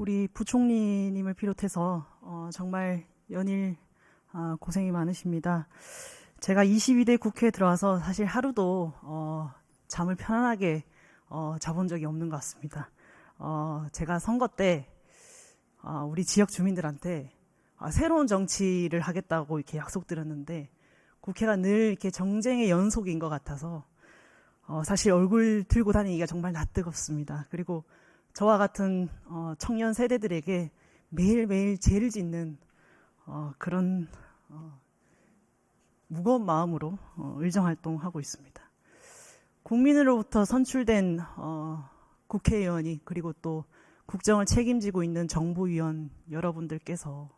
우리 부총리님을 비롯해서 어, 정말 연일 아, 고생이 많으십니다. 제가 22대 국회에 들어와서 사실 하루도 어, 잠을 편안하게 어, 자본 적이 없는 것 같습니다. 어, 제가 선거 때 아, 우리 지역 주민들한테 아, 새로운 정치를 하겠다고 이렇게 약속드렸는데 국회가 늘 이렇게 정쟁의 연속인 것 같아서 어, 사실 얼굴 들고 다니기가 정말 낯뜨겁습니다. 그리고 저와 같은 어, 청년 세대들에게 매일매일 죄를 짓는 어, 그런 어, 무거운 마음으로 어, 의정활동하고 있습니다. 국민으로부터 선출된 어, 국회의원이 그리고 또 국정을 책임지고 있는 정부위원 여러분들께서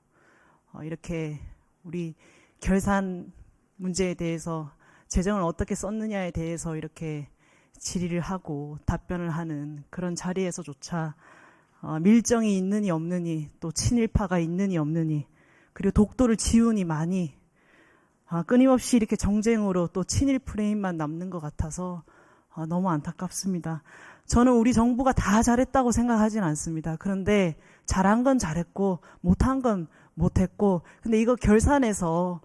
어, 이렇게 우리 결산 문제에 대해서 재정을 어떻게 썼느냐에 대해서 이렇게 질의를 하고 답변을 하는 그런 자리에서조차 어, 밀정이 있느니 없느니 또 친일파가 있느니 없느니 그리고 독도를 지우니 많이 아, 끊임없이 이렇게 정쟁으로 또 친일 프레임만 남는 것 같아서 아, 너무 안타깝습니다. 저는 우리 정부가 다 잘했다고 생각하진 않습니다. 그런데 잘한 건 잘했고 못한 건 못했고 근데 이거 결산해서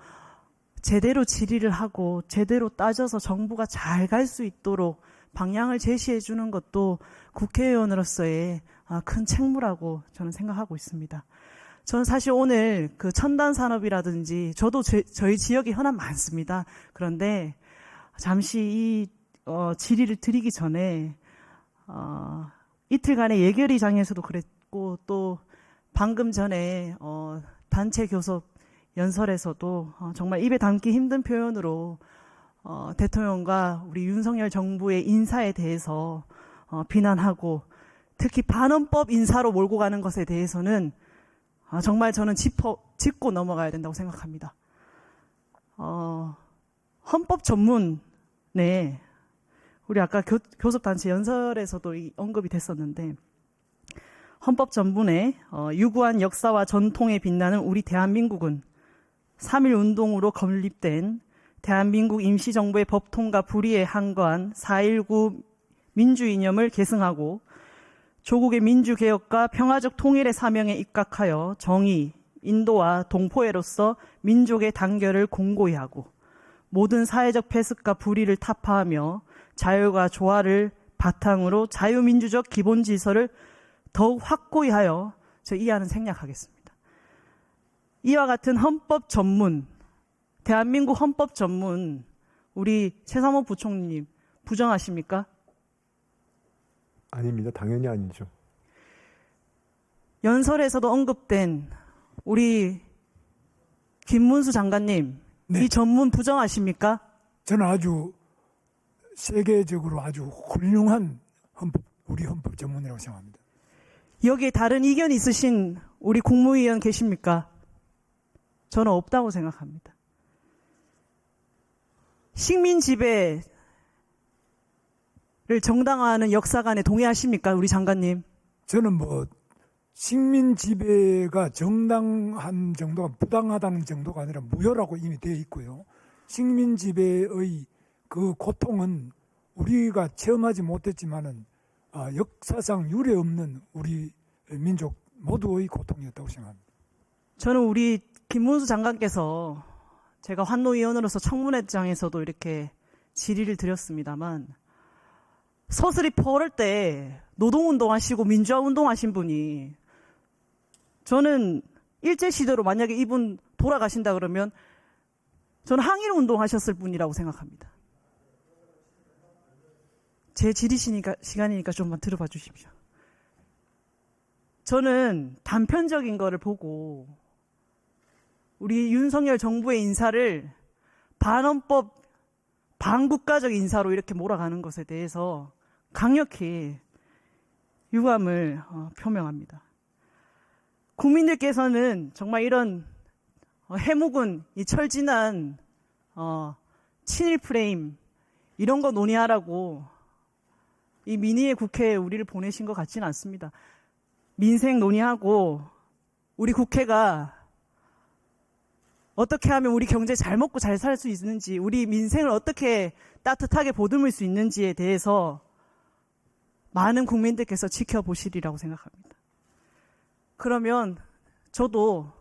제대로 질의를 하고 제대로 따져서 정부가 잘 갈 수 있도록 방향을 제시해 주는 것도 국회의원으로서의 아, 큰 책무라고 저는 생각하고 있습니다. 저는 사실 오늘 그 첨단 산업이라든지 저도 제- 저희 지역에 현안 많습니다. 그런데 잠시 이 어, 질의를 드리기 전에 어, 이틀간의 예결위 장에서도 그랬고 또 방금 전에 어, 단체 교섭 연설에서도 어, 정말 입에 담기 힘든 표현으로 어, 대통령과 우리 윤석열 정부의 인사에 대해서 어, 비난하고 특히 반헌법 인사로 몰고 가는 것에 대해서는 아, 정말 저는 짚어, 짚고 넘어가야 된다고 생각합니다. 어, 헌법 전문에 우리 아까 교, 교섭단체 연설에서도 이 언급이 됐었는데 헌법 전문에 어, 유구한 역사와 전통에 빛나는 우리 대한민국은 3.1 운동으로 건립된 대한민국 임시정부의 법통과 불의에 항거한 4.19 민주이념을 계승하고 조국의 민주개혁과 평화적 통일의 사명에 입각하여 정의, 인도와 동포애로서 민족의 단결을 공고히 하고 모든 사회적 폐습과 불의를 타파하며 자유와 조화를 바탕으로 자유민주적 기본 질서를 더욱 확고히 하여 저 이하는 생략하겠습니다. 이와 같은 헌법 전문, 대한민국 헌법 전문, 우리 최상호 부총리님 부정하십니까? 아닙니다. 당연히 아니죠. 연설에서도 언급된 우리 김문수 장관님, 네. 이 전문 부정하십니까? 저는 아주 세계적으로 아주 훌륭한 헌법, 우리 헌법 전문이라고 생각합니다. 여기에 다른 의견 있으신 우리 국무위원 계십니까? 저는 없다고 생각합니다. 식민 지배를 정당화하는 역사관에 동의하십니까, 우리 장관님? 저는 뭐 식민 지배가 정당한 정도가 부당하다는 정도가 아니라 무효라고 이미 되어 있고요. 식민 지배의 그 고통은 우리가 체험하지 못했지만은 아, 역사상 유례 없는 우리 민족 모두의 고통이었다고 생각합니다. 저는 우리 김문수 장관께서 제가 환노위원으로서 청문회장에서도 이렇게 질의를 드렸습니다만 서슬이 퍼럴 때 노동운동 하시고 민주화운동 하신 분이 저는 일제시대로 만약에 이분 돌아가신다 그러면 저는 항일 운동 하셨을 분이라고 생각합니다. 제 질의 시간이니까 좀만 들어봐 주십시오. 저는 단편적인 거를 보고 우리 윤석열 정부의 인사를 반헌법 반국가적 인사로 이렇게 몰아가는 것에 대해서 강력히 유감을 어, 표명합니다. 국민들께서는 정말 이런 어, 해묵은 이 철진한 어, 친일 프레임 이런 거 논의하라고 이 민의의 국회에 우리를 보내신 것 같지는 않습니다. 민생 논의하고 우리 국회가 어떻게 하면 우리 경제 잘 먹고 잘 살 수 있는지, 우리 민생을 어떻게 따뜻하게 보듬을 수 있는지에 대해서 많은 국민들께서 지켜보시리라고 생각합니다. 그러면 저도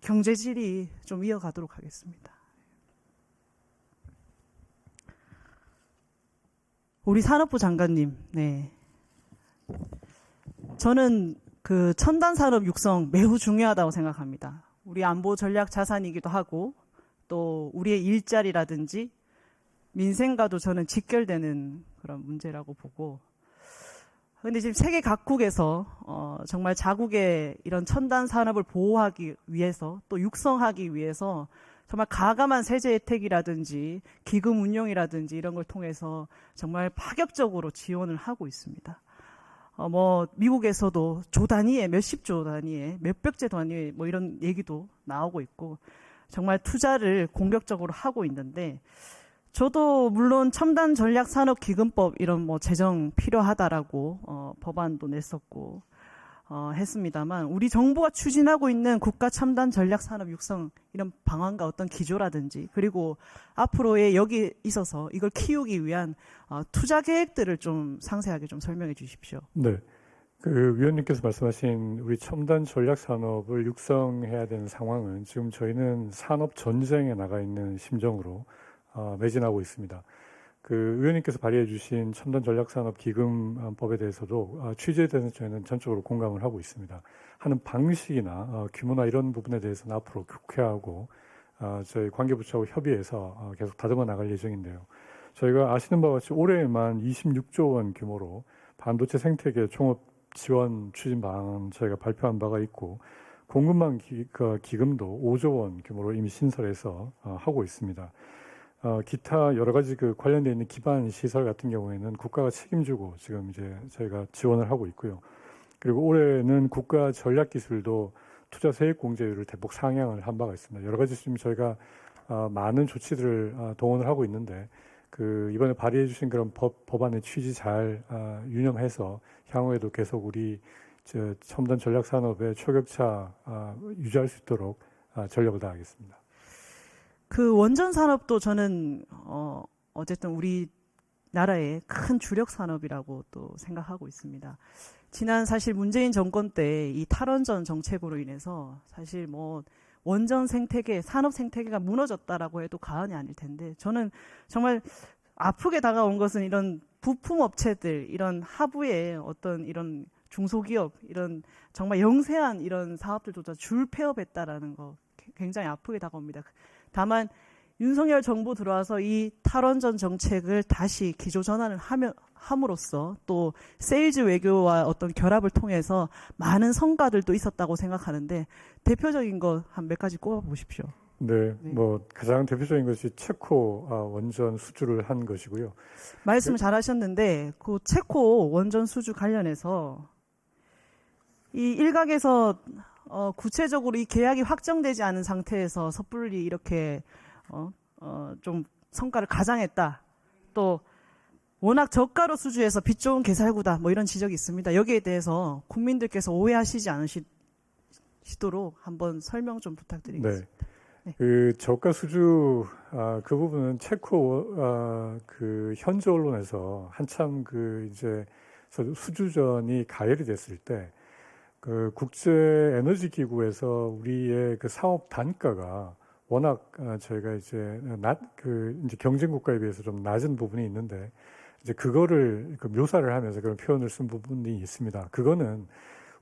경제질이 좀 이어가도록 하겠습니다. 우리 산업부 장관님, 네. 저는 그 첨단 산업 육성 매우 중요하다고 생각합니다. 우리 안보 전략 자산이기도 하고 또 우리의 일자리라든지 민생과도 저는 직결되는 그런 문제라고 보고 근데 지금 세계 각국에서 어, 정말 자국의 이런 첨단 산업을 보호하기 위해서 또 육성하기 위해서 정말 가감한 세제 혜택이라든지 기금 운용이라든지 이런 걸 통해서 정말 파격적으로 지원을 하고 있습니다. 어, 뭐 미국에서도 조 단위의 몇십 조 단위의 몇백 제 단위의 뭐 이런 얘기도 나오고 있고 정말 투자를 공격적으로 하고 있는데 저도 물론 첨단 전략 산업 기금법 이런 뭐 제정 필요하다라고 어, 법안도 냈었고 어, 했습니다만 우리 정부가 추진하고 있는 국가 첨단 전략 산업 육성 이런 방안과 어떤 기조라든지 그리고 앞으로의 여기 있어서 이걸 키우기 위한 어, 투자 계획들을 좀 상세하게 좀 설명해 주십시오. 네. 그 위원님께서 말씀하신 우리 첨단 전략 산업을 육성해야 되는 상황은 지금 저희는 산업 전쟁에 나가 있는 심정으로 어, 매진하고 있습니다. 그 의원님께서 발의해 주신 첨단 전략 산업 기금법에 대해서도 어, 취지에 대해서 저희는 전적으로 공감을 하고 있습니다. 하는 방식이나 어, 규모나 이런 부분에 대해서는 앞으로 국회하고 어, 저희 관계부처하고 협의해서 어, 계속 다듬어 나갈 예정인데요. 저희가 아시는 바와 같이 올해에만 26조 원 규모로 반도체 생태계 종합 지원 추진 방안 저희가 발표한 바가 있고 공급망 기, 그 기금도 5조 원 규모로 이미 신설해서 어, 하고 있습니다. 어, 기타 여러 가지 그 관련되어 있는 기반 시설 같은 경우에는 국가가 책임지고 지금 이제 저희가 지원을 하고 있고요. 그리고 올해는 국가 전략 기술도 투자 세액 공제율을 대폭 상향을 한 바가 있습니다. 여러 가지 지금 저희가 어, 많은 조치들을 어, 동원을 하고 있는데 그 이번에 발의해 주신 그런 법, 법안의 취지 잘 아, 유념해서 향후에도 계속 우리 저 첨단 전략 산업의 초격차 아, 유지할 수 있도록 아, 전력을 다하겠습니다. 그 원전 산업도 저는 어 어쨌든 우리 나라의 큰 주력 산업이라고 또 생각하고 있습니다. 지난 사실 문재인 정권 때 이 탈원전 정책으로 인해서 사실 뭐 원전 생태계, 산업 생태계가 무너졌다라고 해도 과언이 아닐 텐데 저는 정말 아프게 다가온 것은 이런 부품 업체들, 이런 하부의 어떤 이런 중소기업, 이런 정말 영세한 이런 사업들조차 줄 폐업했다라는 거 굉장히 아프게 다가옵니다. 다만 윤석열 정부 들어와서 이 탈원전 정책을 다시 기조 전환을 하며, 함으로써 또 세일즈 외교와 어떤 결합을 통해서 많은 성과들도 있었다고 생각하는데 대표적인 거한몇 가지 꼽아 보십시오. 네, 네. 뭐 가장 대표적인 것이 체코 아, 원전 수주를 한 것이고요. 말씀 잘 하셨는데 그 체코 원전 수주 관련해서 이 일각에서 어, 구체적으로 이 계약이 확정되지 않은 상태에서 섣불리 이렇게 어, 어, 좀 성과를 가장했다. 또 워낙 저가로 수주해서 빚 좋은 개살구다. 뭐 이런 지적이 있습니다. 여기에 대해서 국민들께서 오해하시지 않으시도록 한번 설명 좀 부탁드리겠습니다. 네. 네. 그 저가 수주 아, 그 부분은 체코 아, 그 현지 언론에서 한참 그 이제 서- 수주전이 가열이 됐을 때 그 국제 에너지 기구에서 우리의 그 사업 단가가 워낙 아, 저희가 이제 낮그 이제 경쟁 국가에 비해서 좀 낮은 부분이 있는데 이제 그거를 그 묘사를 하면서 그런 표현을 쓴 부분이 있습니다. 그거는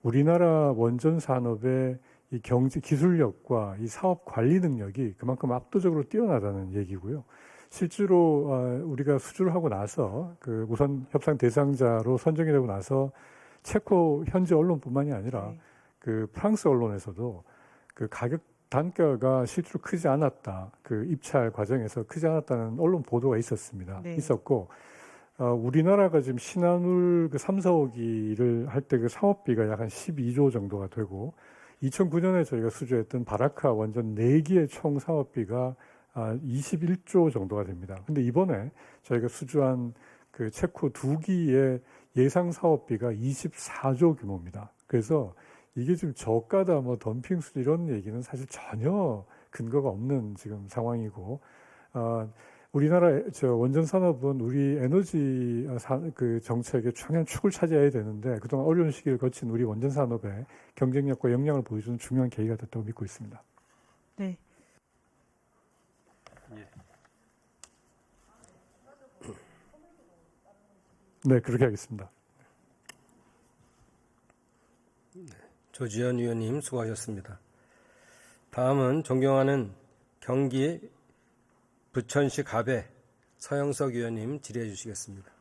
우리나라 원전 산업의 이 경제 기술력과 이 사업 관리 능력이 그만큼 압도적으로 뛰어나다는 얘기고요. 실제로 어, 우리가 수주를 하고 나서 그 우선 협상 대상자로 선정이 되고 나서 체코 현지 언론뿐만이 아니라 네. 그 프랑스 언론에서도 그 가격 단가가 실제로 크지 않았다. 그 입찰 과정에서 크지 않았다는 언론 보도가 있었습니다. 네. 있었고 어, 우리나라가 지금 신한울 그 3, 4호기를 할 때 그 사업비가 약 한 12조 정도가 되고 2009년에 저희가 수주했던 바라카 원전 4기의 총 사업비가 아, 21조 정도가 됩니다. 근데 이번에 저희가 수주한 그 체코 두 기의 예상 사업비가 24조 규모입니다. 그래서 이게 지금 저가다 뭐 덤핑 수준 이런 얘기는 사실 전혀 근거가 없는 지금 상황이고 어, 우리나라 저 원전 산업은 우리 에너지 사- 그 정책의 중요한 축을 차지해야 되는데 그동안 어려운 시기를 거친 우리 원전 산업의 경쟁력과 역량을 보여주는 중요한 계기가 됐다고 믿고 있습니다. 네. 네, 그렇게 하겠습니다. 조지현 위원님 수고하셨습니다. 다음은 존경하는 경기 부천시 갑에 서영석 위원님 질의해 주시겠습니다.